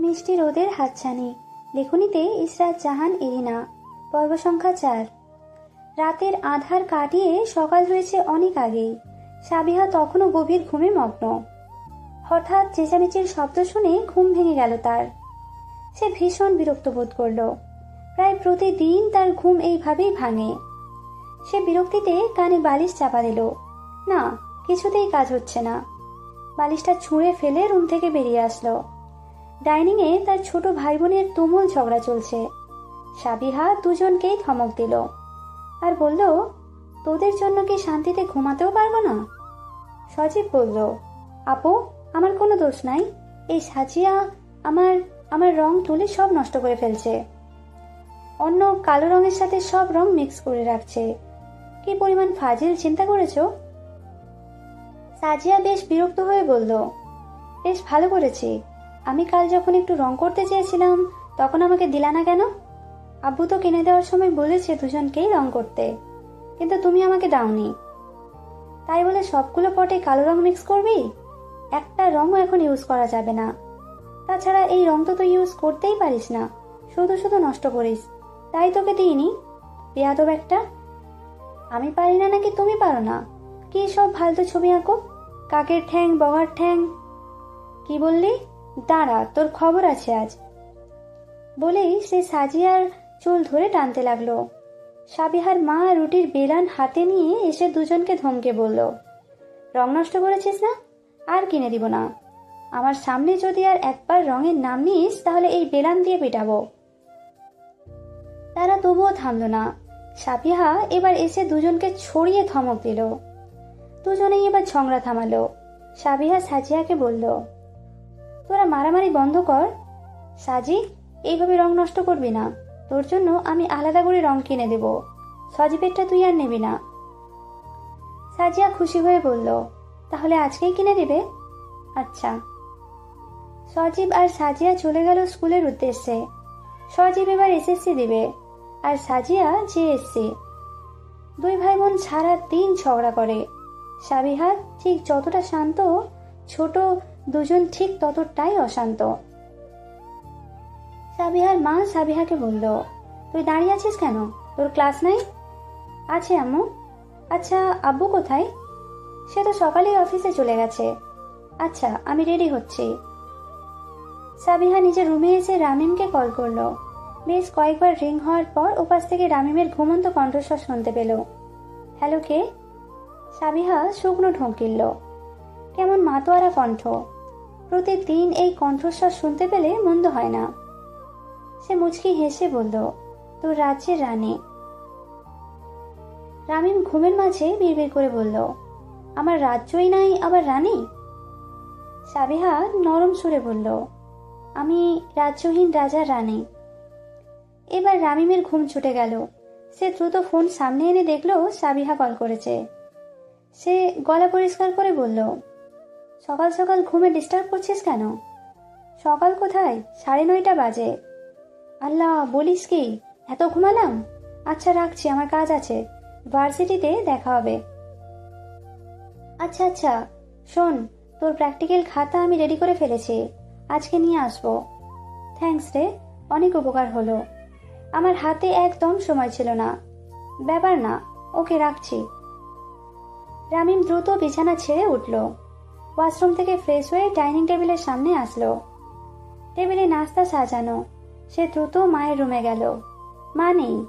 মিষ্টি রোদের হাতছানি। লেখনীতে ইসরাত জাহান এরিনা। পর্ব সংখ্যা চার। রাতের আধার কাটিয়ে সকাল হয়েছে অনেক আগেই। সাবিহা তখনও গভীর ঘুমে মগ্ন। হঠাৎ চেঁচামেচির শব্দ শুনে ঘুম ভেঙে গেল তার। সে ভীষণ বিরক্ত বোধ করল। প্রায় প্রতিদিন তার ঘুম এইভাবেই ভাঙে। সে বিরক্তিতে কানে বালিশ চাপা দিল। না, কিছুতেই কাজ হচ্ছে না। বালিশটা ছুঁড়ে ফেলে রুম থেকে বেরিয়ে আসলো। ডাইনিংয়ে তার ছোট ভাই বোনের তুমুল ঝগড়া চলছে। সাবিহা দুজনকেই ধমক দিল আর বলল, তোদের জন্য কি শান্তিতে ঘুমাতেও পারব না? সজীব বলল, আপু, আমার কোনো দোষ নাই। এই সাজিয়া আমার আমার রং তুলে সব নষ্ট করে ফেলছে। অন্য কালো রঙের সাথে সব রং মিক্স করে রাখছে। কি পরিমাণ ফাজিল চিন্তা করেছ? সাজিয়া বেশ বিরক্ত হয়ে বলল, বেশ ভালো করেছি। আমি কাল যখন একটু রং করতে চেয়েছিলাম, তখন আমাকে দিলা না কেন? আব্বু তো কিনে দেওয়ার সময় বলেছে দুজনকেই রং করতে। কিন্তু তুমি আমাকে দাওনি। তাই বলে সবগুলো পটে কালো রং মিক্স করবি? একটা রঙও এখন ইউজ করা যাবে না। তাছাড়া এই রং তো তুই ইউজ করতেই পারিস না। শুধু শুধু নষ্ট করিস। তাই তোকে দিইনি। বেয়াদব একটা। আমি পারি না নাকি তুমি পারো না? কি সব ফালতু ছবি আঁকো? কাকের ঠ্যাং, বগার ঠ্যাং। কি বললি? দাঁড়া, তোর খবর আছে আজ। বলেই সে সাজিয়ার চুল ধরে টানতে লাগল। সাবিহার মা রুটির বেলান হাতে নিয়ে এসে দুজনকে ধমকে বলল, রং নষ্ট করেছিস না? আর কিনে দিব না। আমার সামনে যদি আর একবার রঙের নাম নিস, তাহলে এই বেলান দিয়ে পেটাবো। তারা তবুও থামল না। সাবিহা এবার এসে দুজনকে ছড়িয়ে ধমক দিল। দুজনেই এবার ঝগড়া থামালো। সাবিহা সাজিয়াকে বলল তোরা মারামারি বন্ধ কর। সাজি, এইভাবে রং নষ্ট করবি না। তোর জন্য আমি আলাদা করে রং কিনে দেব। সজীবেরটা তুই আর নেবি না। সাজিয়া খুশি হয়ে বলল, তাহলে আজকেই কিনে দেবে? আচ্ছা। সজীব আর সাজিয়া চলে গেল স্কুলের উদ্দেশ্যে। সজীব এবার এসএসসি দিবে আর সাজিয়া জিএসসি। দুই ভাই বোন সারা দিন ঝগড়া করে। সাবিহা ঠিক যতটা শান্ত, ছোট দুজন ঠিক ততটাই অশান্ত। সাবিহার মা সাবিহাকে বলল, তুই দাঁড়িয়ে আছিস কেন? তোর ক্লাস নাই? আছে আম্মু। আচ্ছা আব্বু কোথায়? সে তো সকালেই অফিসে চলে গেছে। আচ্ছা আমি রেডি হচ্ছি। সাবিহা নিজের রুমে এসে রামিমকে কল করল। বেশ কয়েকবার রিং হওয়ার পর উপাস থেকে রামিমের ঘুমন্ত কণ্ঠস্বর শুনতে পেল। হ্যালো, কে? সাবিহা শুকনো ঢোকিল কেমন মাতোয়ারা কণ্ঠ। প্রতিদিন এই কণ্ঠস্বর শুনতে পেলে মন্দ হয় না। সে মুচকি হেসে বলল, তোর রাজ্যের রানী। রামিম ঘুমের মাঝে বিড়বিড় করে বলল, আমার রাজ্যই নাই, আবার রানী? সাবিহা নরম সুরে বলল, আমি রাজ্যহীন রাজার রানী। এবার রামিমের ঘুম ছুটে গেল। সে দ্রুত ফোন সামনে এনে দেখল সাবিহা কল করেছে। সে গলা পরিষ্কার করে বলল সকাল সকাল ঘুমে ডিস্টার্ব করছিস কেন? সকাল কোথায়? সাড়ে নয়টা বাজে। আল্লাহ, বলিস কি, এত ঘুমালাম? আচ্ছা রাখছি, আমার কাজ আছে। ভার্সিটিতে দেখা হবে। আচ্ছা আচ্ছা শোন, তোর প্র্যাকটিক্যাল খাতা আমি রেডি করে ফেলেছি। আজকে নিয়ে আসব। থ্যাঙ্কস রে, অনেক উপকার হলো। আমার হাতে একদম সময় ছিল না। ব্যাপার না, ওকে রাখছি। রামিম দ্রুত বিছানা ছেড়ে উঠল। ওয়াশরুম থেকে ফ্রেশ হয়ে ডাইনিং টেবিলের সামনে আসলো। টেবিলে নাস্তা সাজানো। সে দ্রুত মায়ের রুমে গেল। মা নেই।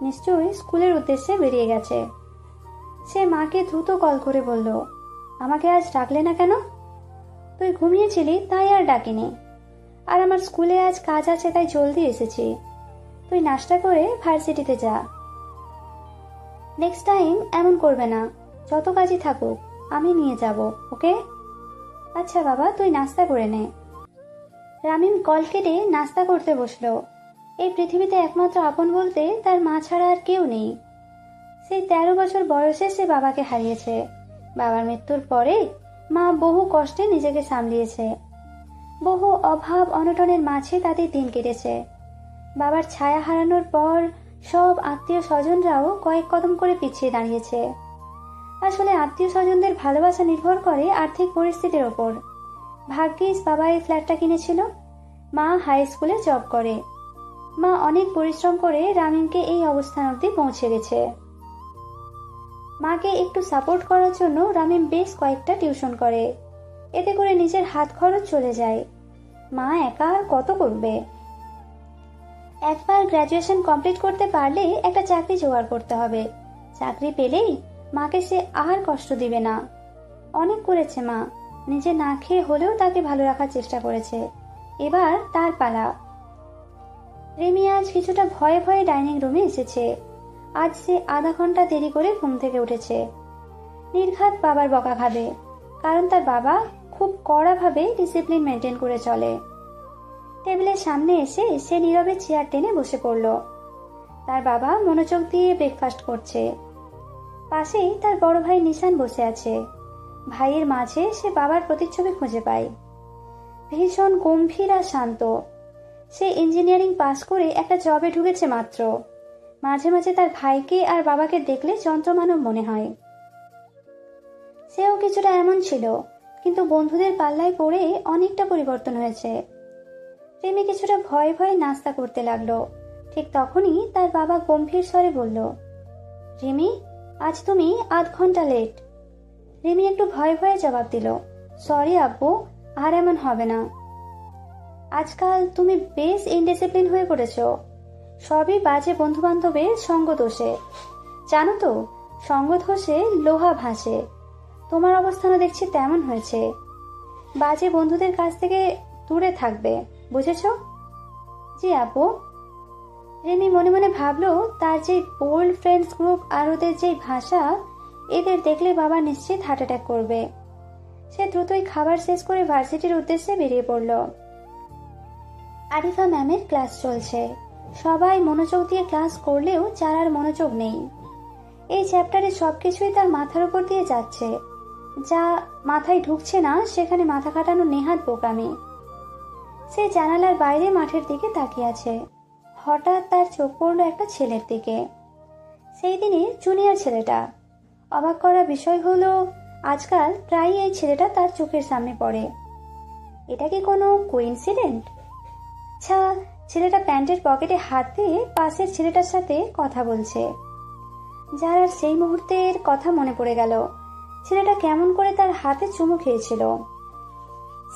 নিশ্চয়ই স্কুলের উদ্দেশ্যে বেরিয়ে গেছে। সে মাকে দ্রুত কল করে বলল, আমাকে আজ ডাকলে না কেন? তুই ঘুমিয়েছিলি, তাই আর ডাকিনি। আর আমার স্কুলে আজ কাজ আছে, তাই জলদি এসেছি। তুই নাস্তা করে ভার্সিটিতে যা। নেক্সট টাইম এমন করবে না। যত কাজই থাকুক, আমি নিয়ে যাব, ওকে? আচ্ছা বাবা, তুই নাস্তা করে নে। রামিম কল কেটে নাস্তা করতে বসল। এই পৃথিবীতে একমাত্র আপন বলতে তার মা ছাড়া আর কেউ নেই। সেই তেরো বছর বয়সে সে বাবাকে হারিয়েছে। বাবার মৃত্যুর পরে মা বহু কষ্টে নিজেকে সামলিয়েছে। বহু অভাব অনটনের মাঝে তাদের দিন কেটেছে। বাবার ছায়া হারানোর পর সব আত্মীয় স্বজনরাও কয়েক কদম করে পিছিয়ে দাঁড়িয়েছে। আসলে আত্মীয় স্বজনদের ভালোবাসা নির্ভর করে আর্থিক পরিস্থিতির ওপর। ভাগ্যিস বাবা এই ফ্ল্যাটটা কিনেছিল। মা হাই স্কুলে জব করে। মা অনেক পরিশ্রম করে রামিমকে এই অবস্থান অবধি পৌঁছে গেছে। মাকে একটু সাপোর্ট করার জন্য রামিম বেশ কয়েকটা টিউশন করে। এতে করে নিজের হাত খরচ চলে যায়। মা একা আর কত করবে? একবার গ্র্যাজুয়েশন কমপ্লিট করতে পারলে একটা চাকরি জোগাড় করতে হবে। চাকরি পেলেই মাকে সে আর কষ্ট দিবে না। অনেক করেছে মা। নিজে না খেয়ে হলেও তাকে ভালো রাখার চেষ্টা করেছে। এবার তার পালা। রিমি আজ কিছুটা ভয়ে ভয়ে ডাইনিং রুমে এসেছে। আজ সে আধা ঘণ্টা দেরি করে ঘুম থেকে উঠেছে। নির্ঘাত বাবার বকা খাবে, কারণ তার বাবা খুব কড়াভাবে ডিসিপ্লিন মেনটেন করে চলে। টেবিলের সামনে এসে সে নীরবে চেয়ার টেনে বসে পড়ল। তার বাবা মনোযোগ দিয়ে ব্রেকফাস্ট করছে। পাশেই তার বড় ভাই নিশান বসে আছে। ভাইয়ের মাঝে সে বাবার প্রতিচ্ছবি খুঁজে পায়। ভীষণ গম্ভীর আর শান্ত। সে ইঞ্জিনিয়ারিং পাশ করে একটা জবে ঢুকেছে মাত্র। মাঝে মাঝে তার ভাইকে আর বাবাকে দেখলে যন্ত্রমানব মনে হয়। সেও কিছুটা এমন ছিল, কিন্তু বন্ধুদের পাল্লায় পড়ে অনেকটা পরিবর্তন হয়েছে। রিমি কিছুটা ভয়ে ভয়ে নাস্তা করতে লাগল। ঠিক তখনই তার বাবা গম্ভীর স্বরে বলল, রিমি আজ তুমি আধ ঘণ্টা লেট রিমি একটু ভয়ে ভয়ে জবাব দিল সরি আব্বু আর এমন হবে না। আজকাল তুমি বেশ ইনডিসিপ্লিন হয়ে পড়েছ। সবই বাজে বন্ধু বান্ধবের সঙ্গ দোষে জানো তো সঙ্গ দোষে লোহা ভাসে। তোমার অবস্থানও দেখছি তেমন হয়েছে। বাজে বন্ধুদের কাছ থেকে দূরে থাকবে, বুঝেছ? জি আপু। রেমি মনে মনে ভাবলো, তার যে বোল্ড ফ্রেন্ডস গ্রুপ আর ওদের যেই ভাষা, এদের দেখলে বাবা নিশ্চিত হার্ট অ্যাটাক করবে। সে দ্রুতই খাবার শেষ করে ভার্সিটির উদ্দেশ্যে বেরিয়ে পড়ল। আরিফা ম্যামের ক্লাস চলছে। সবাই মনোযোগ দিয়ে ক্লাস করলেও চারার মনোযোগ নেই। এই চ্যাপ্টারে সবকিছুই তার মাথার উপর দিয়ে যাচ্ছে। যা মাথায় ঢুকছে না, সেখানে মাথা কাটানো নেহাত বোকামি। সে জানালার বাইরে মাঠের দিকে তাকিয়ে আছে। হঠাৎ তার চোখ পড়ল একটা ছেলের দিকে। সেই দিনের জুনিয়র ছেলেটা। অবাক করা বিষয় হলো, আজকাল প্রায়ই এই ছেলেটা তার চোখের সামনে পড়ে। এটা কি কোনো কোইন্সিডেন্ট আচ্ছা ছেলেটা প্যান্টের পকেটে হাত দিয়ে পাশের ছেলেটার সাথে কথা বলছে। যার আর সেই মুহূর্তের কথা মনে পড়ে গেল। ছেলেটা কেমন করে তার হাতে চুমু খেয়েছিল।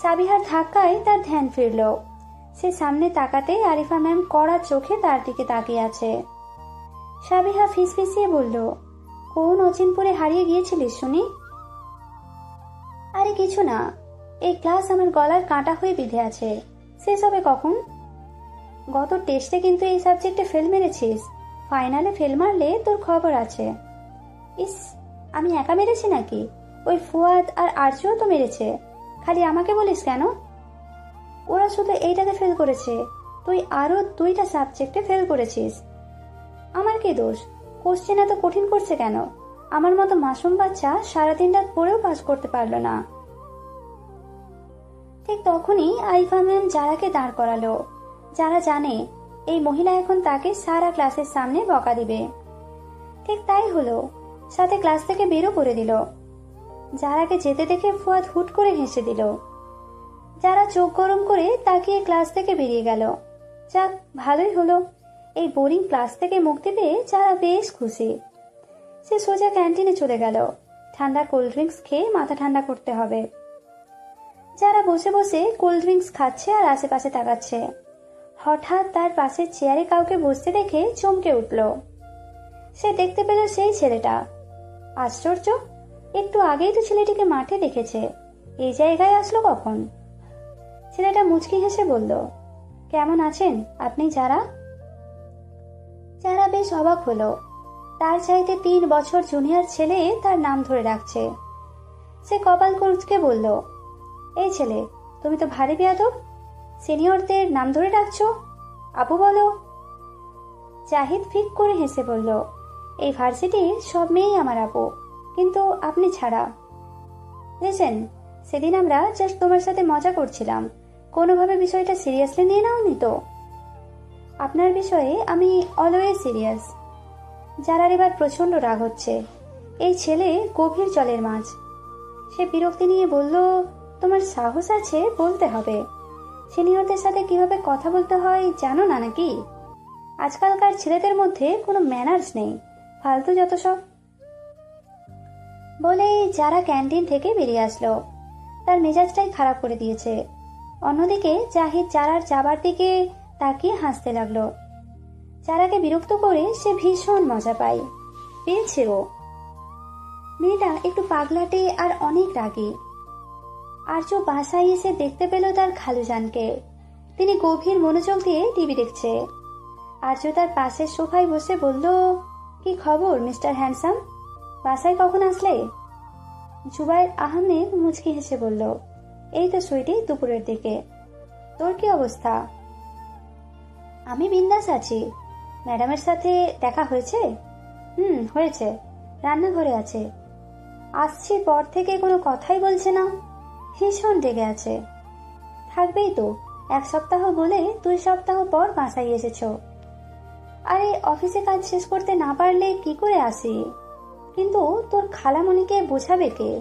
সাবিহার ধাক্কায় তার ধ্যান ফিরল। সে সামনে তাকাতেই আরিফা ম্যাম কড়া চোখে তার দিকে তাকিয়ে আছে। সাবিহা ফিসফিসিয়ে বলল, কোন অচিনপুরে হারিয়ে গিয়েছিলিস শুনি? আরে কিছু না, এই ক্লাস আমার গলার কাঁটা হয়ে বিঁধে আছে। শেষ হবে কখন? গত টেস্টে কিন্তু এই সাবজেক্টে ফেল মেরেছিস। ফাইনালে ফেল মারলে তোর খবর আছে। ইস, আমি একা মেরেছি নাকি? ওই ফুয়াদ আর আর্যও তো মেরেছে। খালি আমাকে বলিস কেন? ওরা শুধু এইটাতে ফেল করেছে। তুই আরও দুইটা সাবজেক্টে ফেল করেছিস। আমার কি দোষ? কোশ্চেন এত কঠিন করছে কেন? আমার মতো মাসুম বাচ্চা সারাদিন রাত পড়েও পাস করতে পারল না। ঠিক তখনই আইফা ম্যাম যারাকে দাঁড় করালো। যারা জানে, এই মহিলা এখন তাকে সারা ক্লাসের সামনে বকা দিবে। ঠিক তাই হলো। সাথে ক্লাস থেকে বেরো করে দিল। যারাকে যেতে দেখে ফুয়াদ হুট করে হেসে দিল। যারা চোখ গরম করে তাকিয়ে ক্লাস থেকে বেরিয়ে গেল। যাক, ভালোই হলো। এই বোরিং ক্লাস থেকে মুক্তি পেয়ে যারা বেশ খুশি। সে সোজা ক্যান্টিনে চলে গেল। ঠান্ডা কোল্ড ড্রিঙ্কস খেয়ে মাথা ঠান্ডা করতে হবে। যারা বসে বসে কোল্ড ড্রিঙ্কস খাচ্ছে আর আশেপাশে তাকাচ্ছে। হঠাৎ তার পাশের চেয়ারে কাউকে বসতে দেখে চমকে উঠল। সে দেখতে পেল সেই ছেলেটা। আশ্চর্য, একটু আগেই তো ছেলেটিকে মাঠে দেখেছে। এই জায়গায় আসলো কখন? ছেলেটা মুচকি হেসে বলল, কেমন আছেন? আপনি যারা? যারা বেশ অবাক হলো। তার চাইতে তিন বছর জুনিয়র ছেলে তার নাম ধরে রাখছে সে কপাল কুচকে বলল, এই ছেলে, তুমি তো ভারী বেয়াদব। সিনিয়রদের নাম ধরে ডাকছো। আপু বলো। জাহিদ ফিক করে হেসে বলল, এই ভার্সিটির সব মেয়েই আমার আপু কিন্তু আপনি ছাড়া। লিসেন, সেদিন আমরা জাস্ট তোমার সাথে মজা করছিলাম। কোনোভাবে বিষয়টা সিরিয়াসলি নিয়ে নাওনি তো? আপনার বিষয়ে আমি অলওয়েজ সিরিয়াস যারার এবার প্রচণ্ড রাগ হচ্ছে। এই ছেলে গভীর জলের মাছ। সে বিরক্তি নিয়ে বলল, তোমার সাহস আছে বলতে হবে। সিনিয়রদের সাথে কীভাবে কথা বলতে হয় জানো না নাকি? আজকালকার ছেলেদের মধ্যে কোনো ম্যানার্স নেই। ফালতু যত সব। বলেই যারা ক্যান্টিন থেকে বেরিয়ে আসলো, তার মেজাজটাই খারাপ করে দিয়েছে। অন্যদিকে জাহিদ চারার যাবার দিকে তাকিয়ে হাসতে লাগল। চারাকে বিরক্ত করে সে ভীষণ মজা পায়। পেয়েছে ও। মেয়েটা একটু পাগলাটে আর অনেক রাগী। আর্য বাসায় এসে দেখতে পেল তার খালুজানকে। তিনি গভীর মনোযোগ দিয়ে টিভি দেখছে। আর্য তার পাশের সোফায় বসে বলল, কি খবর, মিস্টার হ্যান্ডসাম? বাসায় কখন আসলে? জুবাইর আহমেদ মুচকি হেসে বলল এই তো সুইটি, দুপুরের দিকে। তোর কি অবস্থা? আমি বিন্দাস আছি। ম্যাডামের সাথে দেখা হয়েছে? হুম, হয়েছে। রান্নাঘরে আছে। আসছি পর থেকে কোনো কথাই বলছে না। ভীষণ রেগে আছে। থাকবেই তো। এক সপ্তাহ বলে দুই সপ্তাহ পর বাসায় এসেছ। আরে, অফিসে কাজ শেষ করতে না পারলে কি করে আসি? কিন্তু তোর খালামণিকে বোঝাবে কে?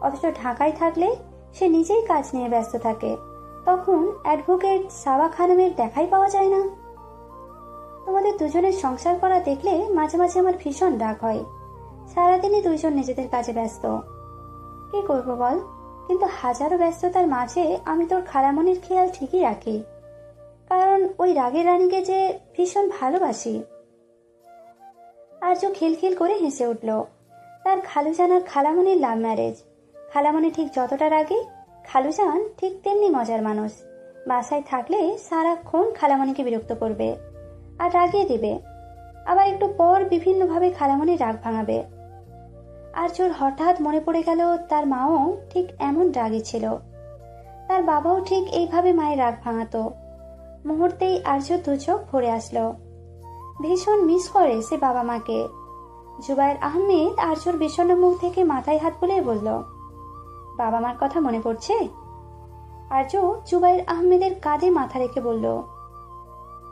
অথচ ঢাকায় থাকলে সে নিজেই কাজ নিয়ে ব্যস্ত থাকে। তখন অ্যাডভোকেট সাবা খানমের দেখাই পাওয়া যায় না। তোমাদের দুজনের সংসার করা দেখলে মাঝে মাঝে আমার ভীষণ রাগ হয়। সারাদিনই দুইজন নিজেদের কাজে ব্যস্ত। কি করব বল? কিন্তু হাজারো ব্যস্ততার মাঝে আমি তোর খালামনির খেয়াল ঠিকই রাখি। কারণ ওই রাগের রানীকে যে ভীষণ ভালোবাসি। আর্য খিলখিল করে হেসে উঠল, তার খালুজান আর খালামনির লাভ ম্যারেজ খালামনি ঠিক যতটা রাগে খালুজান ঠিক তেমনি মজার মানুষ। বাসায় থাকলে সারাক্ষণ খালামনিকে বিরক্ত করবে আর রাগিয়ে দিবে। আবার একটু পর বিভিন্নভাবে খালামনি রাগ ভাঙাবে। আর্যর হঠাৎ মনে পড়ে গেল তার মাও ঠিক এমন রাগী ছিল। তার বাবাও ঠিক এইভাবে মায়ের রাগ ভাঙাতো। মুহূর্তেই আর্য দু চোখ ভরে আসলো। ভীষণ মিস করে সে বাবা মাকে। জুবাইর আহমেদ আর্যর বিষণ্ণ মুখ থেকে মাথায় হাত বুলিয়ে বলল বাবা মার কথা মনে পড়ছে? আর্য জুবাইর আহমেদের কাঁধে মাথা রেখে বলল,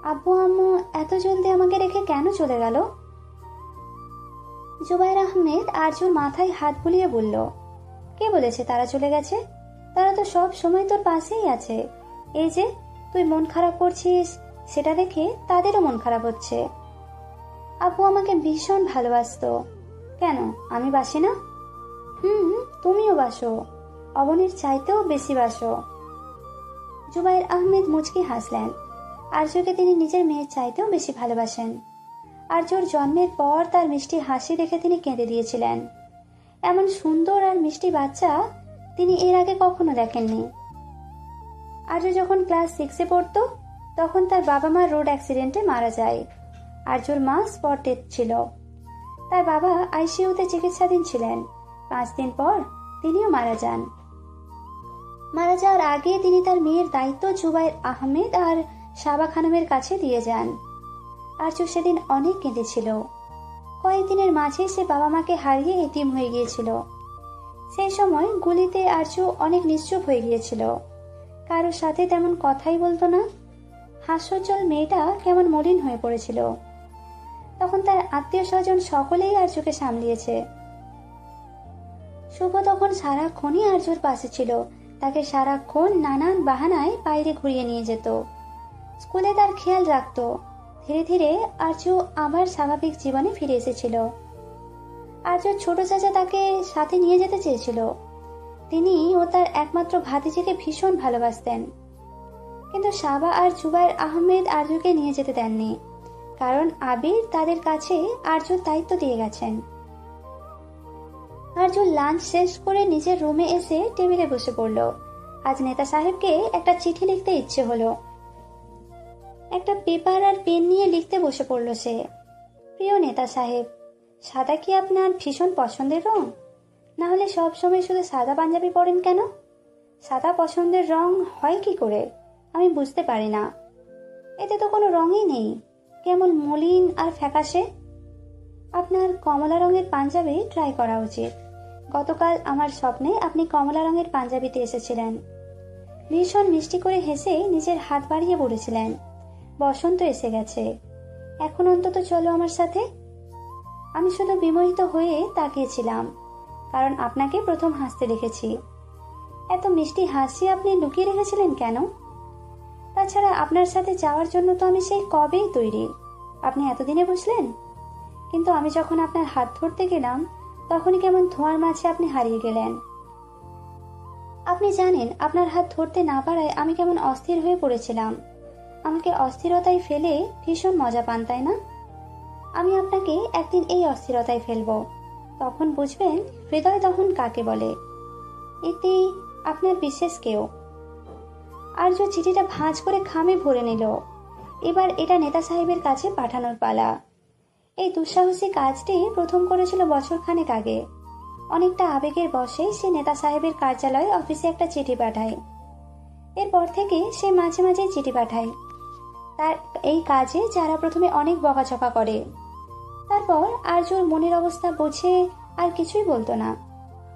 আব্বু, আম্মু, এত জলদি আমাকে রেখে কেন চলে গেল? জুবাইর আহমেদ আর্যর মাথায় হাত বুলিয়ে বলল, কে বলেছে তারা চলে গেছে? তারা তো সব সময় তোর পাশেই আছে। এই যে, তুই মন খারাপ করছিস, সেটা দেখে তাদেরও মন খারাপ হচ্ছে। আপু আমাকে ভীষণ ভালোবাসতো। কেন, আমি বাসি না? হুম, তুমিও বাসো। অবনীর চাইতেও বেশি বাসো। জুবাইর আহমেদ মুচকি হাসলেন। আর্যকে তিনি নিজের মেয়ের চাইতেও বেশি ভালোবাসেন। আর্যর জন্মের পর তার মিষ্টি হাসি দেখে তিনি কেঁদে দিয়েছিলেন। এমন সুন্দর আর মিষ্টি বাচ্চা তিনি এর আগে কখনো দেখেননি। আর্য যখন ক্লাস সিক্সে পড়ত, তখন তার বাবা মা রোড অ্যাক্সিডেন্টে মারা যায়। আর্যর মা স্পটেড ছিল। তার বাবা আইসিইউতে চিকিৎসাধীন ছিলেন। পাঁচ দিন পর তিনিও মারা যান। মারা যাওয়ার আগে তিনি তার মেয়ের দায়িত্ব জুবাইর আহমেদ আর সাবা খানমের কাছে দিয়ে যান। আর্য সেদিন অনেক কেঁদেছিল। কয়েকদিনের মাঝে সে বাবা মাকে হারিয়ে এতিম হয়ে গিয়েছিল। সেই সময় গুলিতে আরচু অনেক নিশ্চুপ হয়ে গিয়েছিল। কারোর সাথে তেমন কথাই বলতো না। হাস্যজ্জ্বল মেয়েটা কেমন মলিন হয়ে পড়েছিল। তখন তার আত্মীয় স্বজন সকলেই আর্যকে সামলিয়েছে। শুভ তখন সারাক্ষণই আর্যর পাশে ছিল। তাকে সারাক্ষণ নানান বাহানায় বাইরে ঘুরিয়ে নিয়ে যেত। স্কুলে তার খেয়াল রাখত। ধীরে ধীরে আর্য আবার স্বাভাবিক জীবনে ফিরে এসেছিল। আর্য ছোট চাচা তাকে সাথে নিয়ে যেতে চেয়েছিল। তিনি ও তার একমাত্র ভাতিজিকে ভীষণ ভালোবাসতেন। কিন্তু সাবা আর জুবাইর আহমেদ আর্যকে নিয়ে যেতে দেননি। কারণ আবির তাদের কাছে আর্যর দায়িত্ব দিয়ে গেছেন। আর্য লাঞ্চ শেষ করে নিজের রুমে এসে টেবিলে বসে পড়ল। আজ নেতা সাহেবকে একটা চিঠি লিখতে ইচ্ছে হলো। একটা পেপার আর পেন নিয়ে লিখতে বসে পড়ল সে। প্রিয় নেতা সাহেব, সাদা কি আপনার ভীষণ পছন্দের রং? না হলে সব সময় শুধু সাদা পাঞ্জাবি পরেন কেন? সাদা পছন্দের রং হয় কি করে? আমি বুঝতে পারি না। এতে তো কোনো রঙই নেই, কেমন মলিন আর ফ্যাকাশে। আপনার কমলা রঙের পাঞ্জাবি ট্রাই করা উচিত। গতকাল আমার স্বপ্নে আপনি কমলা রঙের পাঞ্জাবিতে এসেছিলেন। ভীষণ মিষ্টি করে হেসে নিজের হাত বাড়িয়ে পড়েছিলেন বসন্ত এসে গেছে। এখন অন্তত চলো আমার সাথে। আমি শুধু বিমোহিত হয়ে তাকিয়েছিলাম, কারণ আপনাকে প্রথম হাসতে দেখেছি। এত মিষ্টি হাসি আপনি লুকিয়ে রেখেছিলেন কেন? তাছাড়া আপনার সাথে যাওয়ার জন্য তো আমি সেই কবেই তৈরি, আপনি এতদিনে বুঝলেন কিন্তু আমি যখন আপনার হাত ধরতে গেলাম তখনই কেমন ধোঁয়ার মাঝে আপনি হারিয়ে গেলেন? আপনি জানেন, আপনার হাত ধরতে না পারায় আমি কেমন অস্থির হয়ে পড়েছিলাম। আমাকে অস্থিরতায় ফেলে ভীষণ মজা পান, তাই না? আমি আপনাকে একদিন এই অস্থিরতায় ফেলব। তখন বুঝবেন, হৃদয় তখন কাকে বলে। এতে আপনার বিশেষ কেউ। আর্য চিঠিটা ভাঁজ করে খামে ভরে নিল, এবার এটা নেতা সাহেবের কাছে পাঠানোর পালা। এই দুঃসাহসী কাজটি প্রথম করেছিল বছরখানেক আগে। অনেকটা আবেগের বসে সে নেতা সাহেবের কার্যালয়ে অফিসে একটা চিঠি পাঠায়। এরপর থেকে সে মাঝে মাঝে চিঠি পাঠায়। তার এই কাজে যারা প্রথমে অনেক বকাঝকা করে। তারপর আর্যর মনের অবস্থা বুঝে আর কিছুই বলতো না।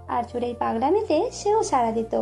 আর্যর এই পাগলামিতে সেও সাড়া দিত।